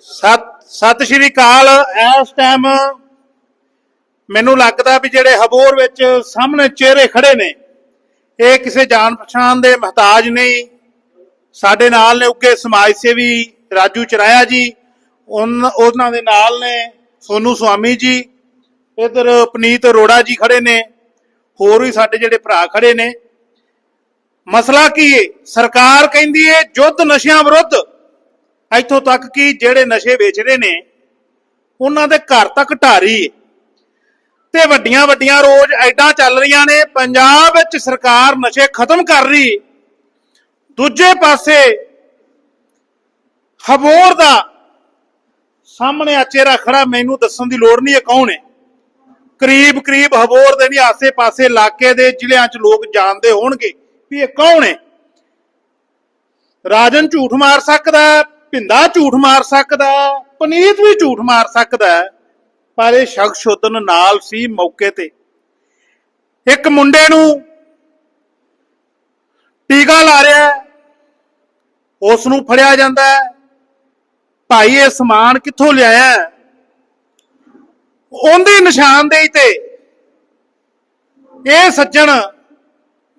ਸਤ ਸਤਿ ਸ਼੍ਰੀ ਅਕਾਲ। ਇਸ ਟਾਈਮ ਮੈਨੂੰ ਲੱਗਦਾ ਵੀ ਜਿਹੜੇ ਹਬੋਰ ਵਿੱਚ ਸਾਹਮਣੇ ਚਿਹਰੇ ਖੜੇ ਨੇ, ਇਹ ਕਿਸੇ ਜਾਣ ਪਛਾਣ ਦੇ ਮਹਤਾਜ ਨਹੀਂ। ਸਾਡੇ ਨਾਲ ਨੇ ਉੱਗੇ ਸਮਾਜ ਸੇਵੀ ਰਾਜੂ ਚਰਾਇਆ ਜੀ। ਉਨ- ਉਹਨਾਂ ਦੇ ਨਾਲ ਨੇ ਸੋਨੂ ਸੁਆਮੀ ਜੀ। ਇਧਰ ਪਨੀਤ ਅਰੋੜਾ ਜੀ ਖੜੇ ਨੇ। ਹੋਰ ਵੀ ਸਾਡੇ ਜਿਹੜੇ ਭਰਾ ਖੜੇ ਨੇ। ਮਸਲਾ ਕੀ ਹੈ ਸਰਕਾਰ ਕਹਿੰਦੀ ਹੈ ਯੁੱਧ ਨਸ਼ਿਆਂ ਵਿਰੁੱਧ। ਇੱਥੋਂ ਤੱਕ ਕਿ ਜਿਹੜੇ ਨਸ਼ੇ ਵੇਚਦੇ ਨੇ, ਉਹਨਾਂ ਦੇ ਘਰ ਤੱਕ ਢਾਰੀ ਹੈ ਤੇ ਵੱਡੀਆਂ ਵੱਡੀਆਂ ਰੋਜ਼ ਐਡਾਂ ਚੱਲ ਰਹੀਆਂ ਨੇ, ਪੰਜਾਬ ਵਿੱਚ ਸਰਕਾਰ ਨਸ਼ੇ ਖਤਮ ਕਰ ਰਹੀ। ਦੂਜੇ ਪਾਸੇ ਹਬੋਰ ਦਾ ਸਾਹਮਣੇ ਆ ਚਿਹਰਾ ਖੜਾ, ਮੈਨੂੰ ਦੱਸਣ ਦੀ ਲੋੜ ਨਹੀਂ ਇਹ ਕੌਣ ਹੈ ਕਰੀਬ ਕਰੀਬ ਹਬੋਰ ਦੇ ਨਹੀਂ ਆਸੇ-ਪਾਸੇ ਇਲਾਕੇ ਦੇ ਜ਼ਿਲ੍ਹਿਆਂ 'ਚ ਲੋਕ ਜਾਣਦੇ ਹੋਣਗੇ ਵੀ ਇਹ ਕੌਣ ਹੈ ਰਾਜਨ ਝੂਠ ਮਾਰ ਸਕਦਾ ਭਿੰਦਾ ਝੂਠ ਮਾਰ ਸਕਦਾ ਪਨੀਤ ਵੀ ਝੂਠ ਮਾਰ ਸਕਦਾ ਪਰ ਇਹ ਸ਼ਖਸ ਉਦਨ ਨਾਲ ਸੀ ਮੌਕੇ ਤੇ। ਇੱਕ ਮੁੰਡੇ ਨੂੰ ਟੀਕਾ ਲਾ ਰਿਹਾ ਹੈ, ਉਸ ਨੂੰ ਫੜਿਆ ਜਾਂਦਾ ਹੈ ਭਾਈ ਇਹ ਸਮਾਨ ਕਿੱਥੋਂ ਲਿਆਇਆ ਉਹਦੀ ਨਿਸ਼ਾਨਦੇਹੀ ਤੇ ਇਹ ਸੱਜਣ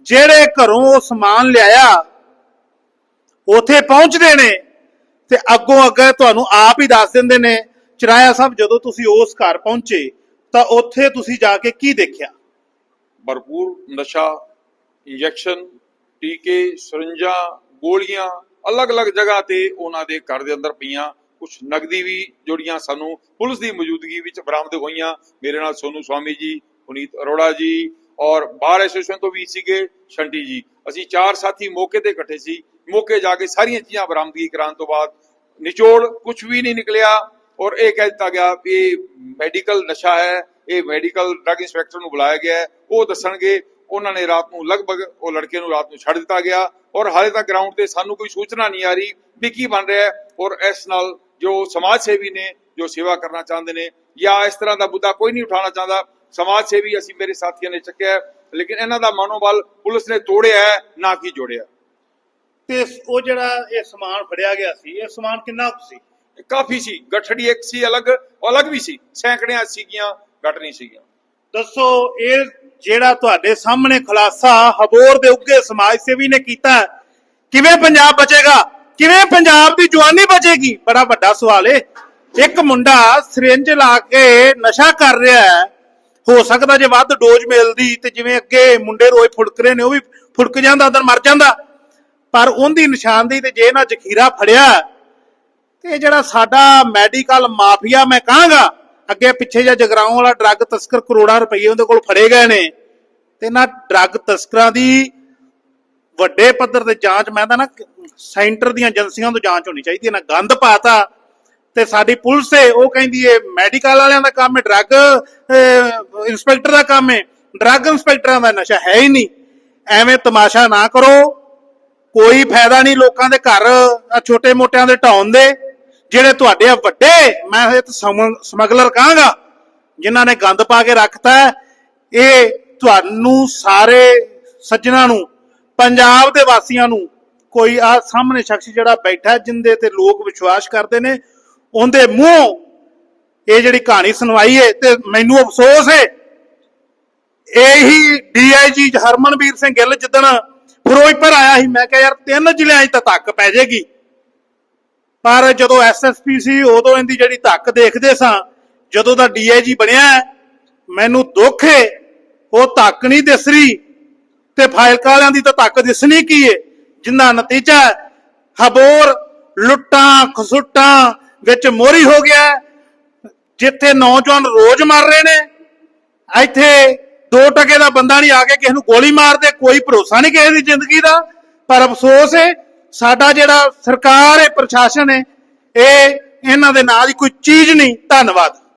ਜਿਹੜੇ ਘਰੋਂ ਉਹ ਸਮਾਨ ਲਿਆਇਆ ਉਥੇ ਪਹੁੰਚਦੇ ਨੇ। ਤੇ ਅੱਗੋਂ ਅੱਗੇ ਤੁਹਾਨੂੰ ਆਪ ਹੀ ਦੱਸ ਦਿੰਦੇ ਨੇ, ਚਰਾਇਆ ਸਾਹਿਬ, ਜਦੋਂ ਤੁਸੀਂ ਉਸ ਘਰ ਪਹੁੰਚੇ, ਤਾਂ ਉੱਥੇ ਤੁਸੀਂ ਜਾ ਕੇ ਕੀ ਦੇਖਿਆ? ਭਰਪੂਰ ਨਸ਼ਾ, ਇੰਜੈਕਸ਼ਨ, ਟੀਕੇ, ਸਰਿੰਜਾਂ, ਗੋਲੀਆਂ, ਅਲੱਗ-ਅਲੱਗ ਜਗ੍ਹਾ ਤੇ ਉਹਨਾਂ ਦੇ ਘਰ ਦੇ ਅੰਦਰ ਪਈਆਂ। ਕੁਝ ਨਗਦੀ ਵੀ ਜਿਹੜੀਆਂ ਸਾਨੂੰ ਪੁਲਿਸ ਦੀ ਮੌਜੂਦਗੀ ਵਿੱਚ ਬਰਾਮਦ ਹੋਈਆਂ। ਮੇਰੇ ਨਾਲ ਸੋਨੂ ਸਵਾਮੀ ਜੀ, ਪੁਨੀਤ ਅਰੋੜਾ ਜੀ ਔਰ ਬਾਰ ਐਸੋਸੀਏਸ਼ਨ ਤੋਂ ਵੀ ਸੀਗੇ ਸ਼ੰਟੀ ਜੀ। ਅਸੀਂ ਚਾਰ ਸਾਥੀ ਮੌਕੇ ਤੇ ਇਕੱਠੇ ਸੀ। ਮੌਕੇ ਜਾ ਕੇ ਸਾਰੀਆਂ ਚੀਜ਼ਾਂ ਬਰਾਮਦਗੀ ਕਰਾਉਣ ਤੋਂ ਬਾਅਦ ਨਿਚੋੜ ਕੁਝ ਵੀ ਨਹੀਂ ਨਿਕਲਿਆ ਔਰ ਇਹ ਕਹਿ ਦਿੱਤਾ ਗਿਆ ਵੀ ਇਹ ਮੈਡੀਕਲ ਨਸ਼ਾ ਹੈ, ਇਹ ਮੈਡੀਕਲ ਡਰੱਗ ਇੰਸਪੈਕਟਰ ਨੂੰ ਬੁਲਾਇਆ ਗਿਆ ਹੈ। ਉਹ ਦੱਸਣਗੇ, ਉਹਨਾਂ ਨੇ ਰਾਤ ਨੂੰ ਲਗਭਗ ਉਹ ਲੜਕੇ ਨੂੰ ਰਾਤ ਨੂੰ ਛੱਡ ਦਿੱਤਾ ਗਿਆ ਔਰ ਹਾਲੇ ਤੱਕ ਗਰਾਊਂਡ ਤੇ ਸਾਨੂੰ ਕੋਈ ਸੂਚਨਾ ਨਹੀਂ ਆ ਰਹੀ ਵੀ ਕੀ ਬਣ ਰਿਹਾ ਹੈ ਔਰ ਇਸ ਨਾਲ ਜੋ ਸਮਾਜ ਸੇਵੀ ਨੇ, ਜੋ ਸੇਵਾ ਕਰਨਾ ਚਾਹੁੰਦੇ ਨੇ ਜਾਂ ਇਸ ਤਰ੍ਹਾਂ ਦਾ ਮੁੱਦਾ ਕੋਈ ਨਹੀਂ ਉਠਾਉਣਾ ਚਾਹੁੰਦਾ। ਸਮਾਜ ਸੇਵੀ ਅਸੀਂ ਮੇਰੇ ਸਾਥੀਆਂ ਨੇ ਚੱਕਿਆ ਲੇਕਿਨ ਇਹਨਾਂ ਦਾ ਮਨੋਬਲ ਪੁਲਿਸ ਨੇ ਤੋੜਿਆ ਹੈ, ਨਾ ਕਿ ਜੋੜਿਆ। ਤੇ ਉਹ ਜਿਹੜਾ ਇਹ ਸਮਾਨ ਫੜਿਆ ਗਿਆ ਸੀ ਇਹ ਸਮਾਨ ਕਿੰਨਾ ਕੁ ਸੀ? ਕਾਫੀ ਸੀ ਗੱਠੜੀ ਇੱਕ ਸੀ ਅਲੱਗ ਅਲੱਗ ਵੀ ਸੀ ਸੈਂਕੜਿਆਂ ਸੀਗੀਆਂ ਗੱਠ ਨਹੀਂ ਸੀਗੀਆਂ। ਦੱਸੋ ਇਹ ਜਿਹੜਾ ਤੁਹਾਡੇ ਸਾਹਮਣੇ ਖੁਲਾਸਾ ਹਬੋਰ ਦੇ ਉੱਗੇ ਸਮਾਜ ਸੇਵੀ ਨੇ ਕੀਤਾ ਕਿਵੇਂ ਪੰਜਾਬ ਬਚੇਗਾ? ਕਿਵੇਂ ਪੰਜਾਬ ਦੀ ਜਵਾਨੀ ਬਚੇਗੀ? ਬੜਾ ਵੱਡਾ ਸਵਾਲ ਏ। ਇੱਕ ਮੁੰਡਾ ਸਿਰਿੰਜ ਲਾ ਕੇ ਨਸ਼ਾ ਕਰ ਰਿਹਾ ਹੈ। ਹੋ ਸਕਦਾ ਜੇ ਵੱਧ ਡੋਜ਼ ਮਿਲਦੀ ਤੇ ਜਿਵੇਂ ਅੱਗੇ ਮੁੰਡੇ ਰੋਏ ਫੁੜਕ ਰਹੇ ਨੇ ਉਹ ਵੀ ਫੁੜਕ ਜਾਂਦਾ ਅੰਦਰ ਮਰ ਜਾਂਦਾ। ਪਰ ਉਹਦੀ ਨਿਸ਼ਾਨਦੇਹੀ ਤੇ ਜੇ ਨਾ ਜ਼ਖੀਰਾ ਫੜਿਆ, ਤੇ ਜਿਹੜਾ ਸਾਡਾ ਮੈਡੀਕਲ ਮਾਫੀਆ ਮੈਂ ਕਹਾਂਗਾ, ਅੱਗੇ ਪਿੱਛੇ ਜਾਂ ਜਗਰਾਉਂ ਵਾਲਾ ਡਰੱਗ ਤਸਕਰ ਕਰੋੜਾਂ ਰੁਪਏ ਉਹਦੇ ਕੋਲ ਫੜੇ ਗਏ ਨੇ, ਤੇ ਨਾ ਡਰੱਗ ਤਸਕਰਾਂ ਦੀ ਵੱਡੇ ਪੱਧਰ ਤੇ ਜਾਂਚ, ਮੈਂ ਤਾਂ ਨਾ ਸੈਂਟਰ ਦੀਆਂ ਏਜੰਸੀਆਂ ਤੋਂ ਜਾਂਚ ਹੋਣੀ ਚਾਹੀਦੀ ਹੈ, ਨਾ ਗੰਦ ਪਾਤਾ, ਤੇ ਸਾਡੀ ਪੁਲਿਸ ਏ ਉਹ ਕਹਿੰਦੀ ਏ, ਮੈਡੀਕਲ ਵਾਲਿਆਂ ਦਾ ਕੰਮ ਹੈ ਡਰੱਗ ਇੰਸਪੈਕਟਰ ਦਾ ਕੰਮ ਏ, ਡਰੱਗ ਇੰਸਪੈਕਟਰਾਂ ਦਾ ਨਸ਼ਾ ਹੈ ਹੀ ਨਹੀਂ, ਐਵੇਂ ਤਮਾਸ਼ਾ ਨਾ ਕਰੋ ਕੋਈ ਫਾਇਦਾ ਨਹੀਂ ਲੋਕਾਂ ਦੇ ਘਰ ਛੋਟੇ ਮੋਟਿਆਂ ਦੇ ਢਾਉਣ ਦੇ, ਜਿਹੜੇ ਤੁਹਾਡੇ ਆ ਵੱਡੇ। ਮੈਂ ਇਹ ਸਮਗਲਰ ਕਹਾਂਗਾ, ਜਿਨ੍ਹਾਂ ਨੇ ਗੰਦ ਪਾ ਕੇ ਰੱਖਤਾ ਇਹ ਤੁਹਾਨੂੰ ਸਾਰੇ ਸੱਜਣਾ ਨੂੰ, ਪੰਜਾਬ ਦੇ ਵਾਸੀਆਂ ਨੂੰ ਕੋਈ ਆ ਸਾਹਮਣੇ ਸ਼ਖਸ ਜਿਹੜਾ ਬੈਠਾ ਜਿੰਦੇ ਤੇ ਲੋਕ ਵਿਸ਼ਵਾਸ ਕਰਦੇ ਨੇ, ਉਹਦੇ ਮੂੰਹ ਇਹ ਜਿਹੜੀ ਕਹਾਣੀ ਸੁਣਵਾਈ ਏ, ਤੇ ਮੈਨੂੰ ਅਫਸੋਸ ਹੈ ਇਹੀ ਡੀਆਈਜੀ ਹਰਮਨਵੀਰ ਸਿੰਘ ਗਿੱਲ ਜਿੱਦਣ ਫਿਰੋਜ਼ਪੁਰ ਆਇਆ ਸੀ, ਮੈਂ ਕਿਹਾ ਯਾਰ ਤਿੰਨ ਜ਼ਿਲ੍ਹਿਆਂ 'ਚ ਤਾਂ ਧੱਕ ਪੈ ਜਾਏਗੀ। ਪਰ ਜਦੋਂ ਐਸਐਸਪੀ ਸੀ, ਉਦੋਂ ਇਹਦੀ ਜਿਹੜੀ ਧੱਕ ਦੇਖਦੇ ਸਾਂ, ਜਦੋਂ ਦਾ ਡੀਆਈਜੀ ਬਣਿਆ, ਮੈਨੂੰ ਦੁੱਖ ਹੈ ਉਹ ਧੱਕ ਨਹੀਂ ਦਿਸ ਰਹੀ ਤੇ ਫਾਇਲਕਾ ਵਾਲਿਆਂ ਦੀ ਤਾਂ ਧੱਕ ਦਿਸਣੀ ਕੀ ਏ? ਜਿੰਨਾ ਨਤੀਜਾ ਹਬੋਰ, ਲੁੱਟਾਂ, ਖਸੁੱਟਾਂ ਵਿੱਚ ਮੋਰੀ ਹੋ ਗਿਆ, ਜਿੱਥੇ ਨੌਜਵਾਨ ਰੋਜ਼ ਮਰ ਰਹੇ ਨੇ, ਇੱਥੇ 2 ਟਕੇ ਦਾ ਬੰਦਾ ਨਹੀਂ ਆ ਕੇ ਕਿਸੇ ਨੂੰ ਗੋਲੀ ਮਾਰ ਦੇ ਕੋਈ ਭਰੋਸਾ ਨਹੀਂ ਕਿਸੇ ਦੀ ਜ਼ਿੰਦਗੀ ਦਾ। ਪਰ ਅਫਸੋਸ ਹੈ ਸਾਡਾ ਜਿਹੜਾ ਸਰਕਾਰ ਹੈ ਪ੍ਰਸ਼ਾਸਨ ਹੈ ਇਹ ਇਹਨਾਂ ਦੇ ਨਾਲ ਹੀ ਕੋਈ ਚੀਜ਼ ਨਹੀਂ। ਧੰਨਵਾਦ।